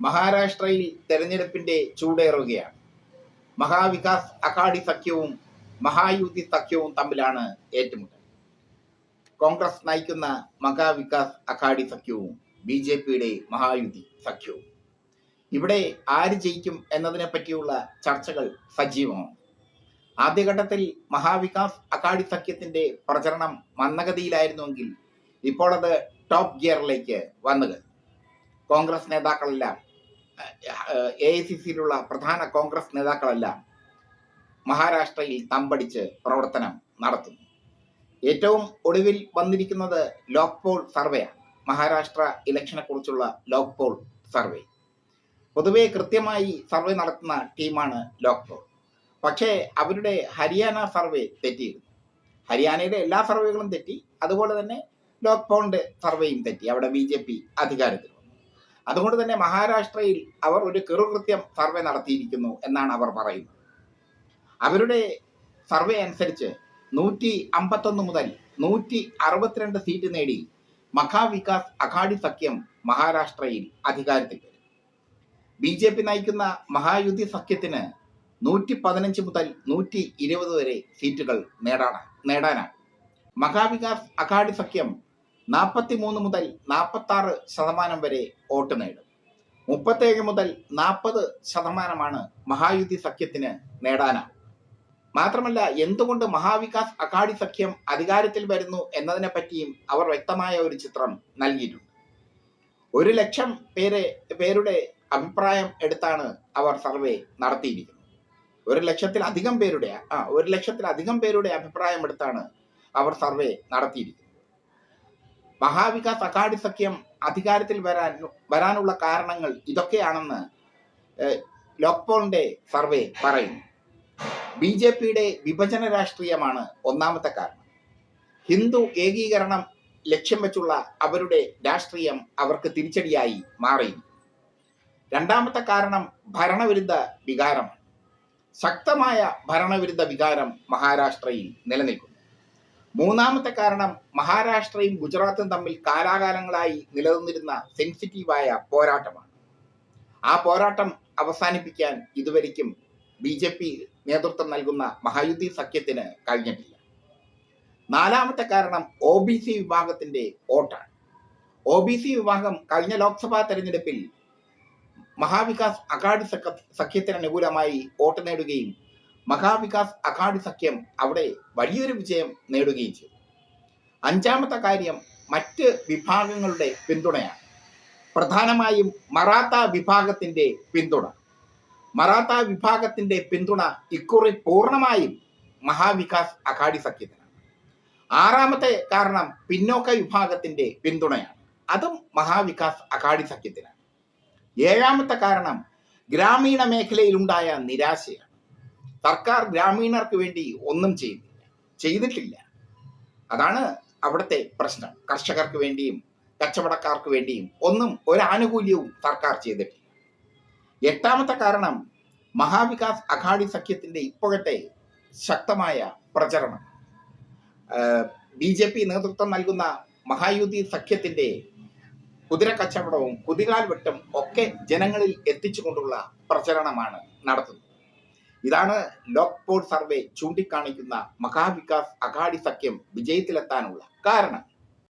മഹാരാഷ്ട്രയിൽ തെരഞ്ഞെടുപ്പിന്റെ ചൂടേറുകയാണ്. മഹാവികാസ് അഘാടി സഖ്യവും മഹായുതി സഖ്യവും തമ്മിലാണ് ഏറ്റുമുട്ടൽ. കോൺഗ്രസ് നയിക്കുന്ന മഹാവികാസ് അഘാടി സഖ്യവും ബി ജെ പിയുടെ മഹായുതി സഖ്യവും. ഇവിടെ ആര് ജയിക്കും എന്നതിനെ പറ്റിയുള്ള ചർച്ചകൾ സജീവമാണ്. ആദ്യഘട്ടത്തിൽ മഹാവികാസ് അഘാടി സഖ്യത്തിന്റെ പ്രചരണം മന്ദഗതിയിലായിരുന്നുവെങ്കിൽ ഇപ്പോൾ അത് ടോപ്പ് ഗിയറിലേക്ക് വന്നത് കോൺഗ്രസ് നേതാക്കളെല്ലാം എ ഐ സി സിയിലുള്ള പ്രധാന കോൺഗ്രസ് നേതാക്കളെല്ലാം മഹാരാഷ്ട്രയിൽ തമ്പടിച്ച് പ്രവർത്തനം നടത്തുന്നു. ഏറ്റവും ഒടുവിൽ വന്നിരിക്കുന്നത് ലോക് പോൾ സർവേയാണ്. മഹാരാഷ്ട്ര ഇലക്ഷനെ കുറിച്ചുള്ള ലോക് പോൾ സർവേ. പൊതുവെ കൃത്യമായി സർവേ നടത്തുന്ന ടീമാണ് ലോക് പോൾ. പക്ഷേ അവരുടെ ഹരിയാന സർവേ തെറ്റിയിരുന്നു. ഹരിയാനയുടെ എല്ലാ സർവേകളും തെറ്റി. അതുപോലെ തന്നെ ലോക് സർവേയും തെറ്റി. അവിടെ ബി ജെ പി അധികാരത്തിൽ അതുകൊണ്ട് തന്നെ മഹാരാഷ്ട്രയിൽ അവർ ഒരു കെറുകൃത്യം സർവേ നടത്തിയിരിക്കുന്നു എന്നാണ് അവർ പറയുന്നത്. അവരുടെ സർവേ അനുസരിച്ച് നൂറ്റി അമ്പത്തൊന്ന് മുതൽ നൂറ്റി അറുപത്തിരണ്ട് സീറ്റ് നേടി മഹാവികാസ് അഘാടി സഖ്യം മഹാരാഷ്ട്രയിൽ അധികാരത്തിൽ വരും. ബി ജെ പി നയിക്കുന്ന മഹായുതി സഖ്യത്തിന് നൂറ്റി പതിനഞ്ച് മുതൽ നൂറ്റി ഇരുപത് വരെ സീറ്റുകൾ നേടാനാണ്. നേടാനാണ് മഹാവികാസ് അഘാടി സഖ്യം നാൽപ്പത്തി മൂന്ന് മുതൽ നാൽപ്പത്തി ആറ് ശതമാനം വരെ വോട്ട് നേടും. മുപ്പത്തേഴ് മുതൽ നാൽപ്പത് ശതമാനമാണ് മഹായുതി സഖ്യത്തിന് നേടാനാവും. മാത്രമല്ല എന്തുകൊണ്ട് മഹാവികാസ് അഘാടി സഖ്യം അധികാരത്തിൽ വരുന്നു എന്നതിനെ പറ്റിയും അവർ വ്യക്തമായ ഒരു ചിത്രം നൽകിയിട്ടുണ്ട്. ഒരു ലക്ഷം പേരെ പേരുടെ അഭിപ്രായം എടുത്താണ് അവർ സർവേ നടത്തിയിരിക്കുന്നത്. ഒരു ലക്ഷത്തിലധികം പേരുടെ ആ ഒരു ലക്ഷത്തിലധികം പേരുടെ അഭിപ്രായം എടുത്താണ് അവർ സർവേ നടത്തിയിരിക്കുന്നത്. മഹാവികാസ് അഘാടി സഖ്യം അധികാരത്തിൽ വരാൻ വരാനുള്ള കാരണങ്ങൾ ഇതൊക്കെയാണെന്ന് ലോക്പോളിന്റെ സർവേ പറയുന്നു. ബി ജെ പിയുടെ വിഭജന രാഷ്ട്രീയമാണ് ഒന്നാമത്തെ കാരണം. ഹിന്ദു ഏകീകരണം ലക്ഷ്യം വെച്ചുള്ള അവരുടെ രാഷ്ട്രീയം അവർക്ക് തിരിച്ചടിയായി മാറി രണ്ടാമത്തെ കാരണം ഭരണവിരുദ്ധ വികാരമാണ്. ശക്തമായ ഭരണവിരുദ്ധ വികാരം മഹാരാഷ്ട്രയിൽ നിലനിൽക്കുന്നു. മൂന്നാമത്തെ കാരണം മഹാരാഷ്ട്രയും ഗുജറാത്തും തമ്മിൽ കാലാകാലങ്ങളായി നിലനിന്നിരുന്ന സെൻസിറ്റീവായ പോരാട്ടമാണ്. ആ പോരാട്ടം അവസാനിപ്പിക്കാൻ ഇതുവരെയ്ക്കും ബി ജെ പി നേതൃത്വം നൽകുന്ന മഹായുദ്ധി സഖ്യത്തിന് കഴിഞ്ഞിട്ടില്ല. നാലാമത്തെ കാരണം ഒ ബി സി വിഭാഗത്തിന്റെ വോട്ടാണ്. ഒ ബി സി വിഭാഗം കഴിഞ്ഞ ലോക്സഭാ തെരഞ്ഞെടുപ്പിൽ മഹാവികാസ് അഗാഡ് സഖ്യത്തിന് അനുകൂലമായി വോട്ട് നേടുകയും മഹാവികാസ് അഘാടി സഖ്യം അവിടെ വലിയൊരു വിജയം നേടുകയും ചെയ്തു. അഞ്ചാമത്തെ കാര്യം മറ്റ് വിഭാഗങ്ങളുടെ പിന്തുണയാണ്. പ്രധാനമായും മറാത്ത വിഭാഗത്തിന്റെ പിന്തുണ. മറാത്ത വിഭാഗത്തിന്റെ പിന്തുണ ഇക്കുറി പൂർണമായും മഹാവികാസ് അഘാടി സഖ്യത്തിനാണ്. ആറാമത്തെ കാരണം പിന്നോക്ക വിഭാഗത്തിന്റെ പിന്തുണയാണ്. അതും മഹാവികാസ് അഘാടി സഖ്യത്തിനാണ്. ഏഴാമത്തെ കാരണം ഗ്രാമീണ മേഖലയിലുണ്ടായ നിരാശയാണ്. സർക്കാർ ഗ്രാമീണർക്ക് വേണ്ടി ഒന്നും ചെയ്യുന്നില്ല ചെയ്തിട്ടില്ല. അതാണ് അവിടുത്തെ പ്രശ്നം. കർഷകർക്ക് വേണ്ടിയും കച്ചവടക്കാർക്ക് വേണ്ടിയും ഒന്നും ഒരു ആനുകൂല്യവും സർക്കാർ ചെയ്തിട്ടില്ല. എട്ടാമത്തെ കാരണം മഹാവികാസ് അഘാടി സഖ്യത്തിന്റെ ഇപ്പോഴത്തെ ശക്തമായ പ്രചരണം. ബി ജെ പി നേതൃത്വം നൽകുന്ന മഹായുതി സഖ്യത്തിന്റെ കുതിര കച്ചവടവും കുതികാൽ വെട്ടും ഒക്കെ ജനങ്ങളിൽ എത്തിച്ചുകൊണ്ടുള്ള പ്രചരണമാണ് നടത്തുന്നത്. ഇതാണ് ലോക് പോൾ സർവേ ചൂണ്ടിക്കാണിക്കുന്ന മഹാവികാസ് അഘാടി സഖ്യം വിജയത്തിലെത്താനുള്ള കാരണം.